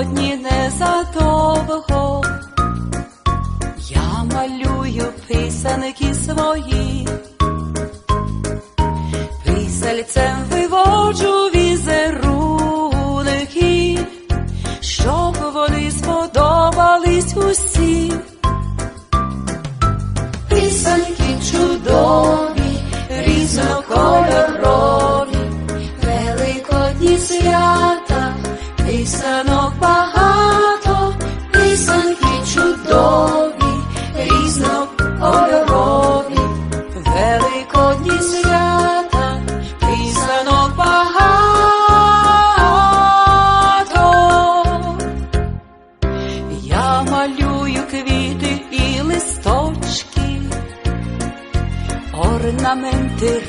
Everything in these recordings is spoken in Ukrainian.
великодні того. Я малюю писанки свої, писальцем виводжу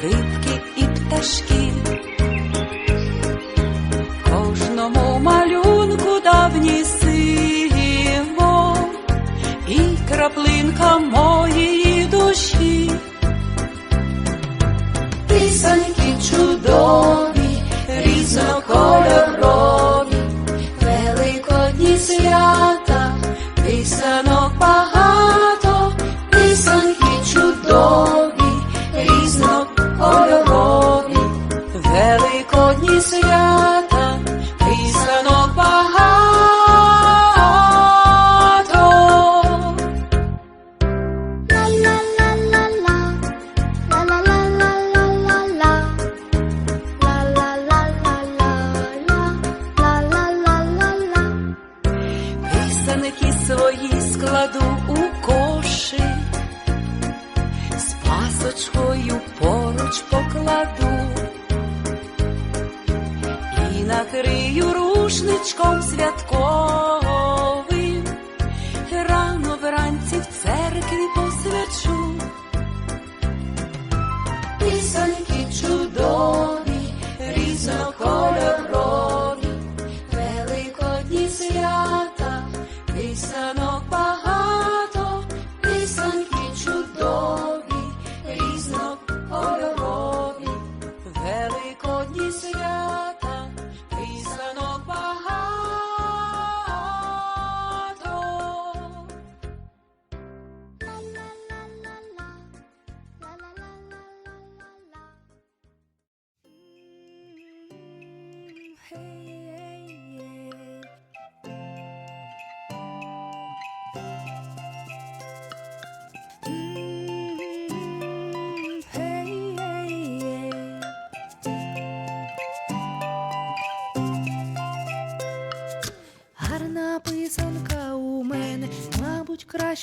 рибки і пташки. Кожному малюнку давній символ і краплинка моєї душі. Пасочкою поруч покладу і накрию рушничком святковим, hey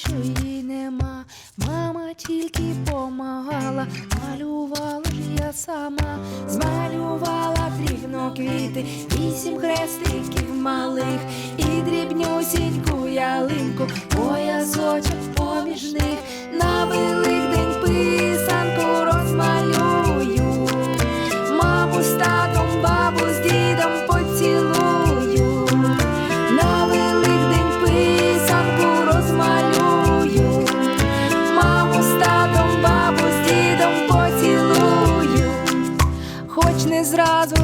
мабуть, їй нема. Мама тільки помагала, малювала ж я сама, змалювала дрібно квіти, вісім хрестиків малих і дрібнюсіньку ялинку, поясочок поміж них на великдень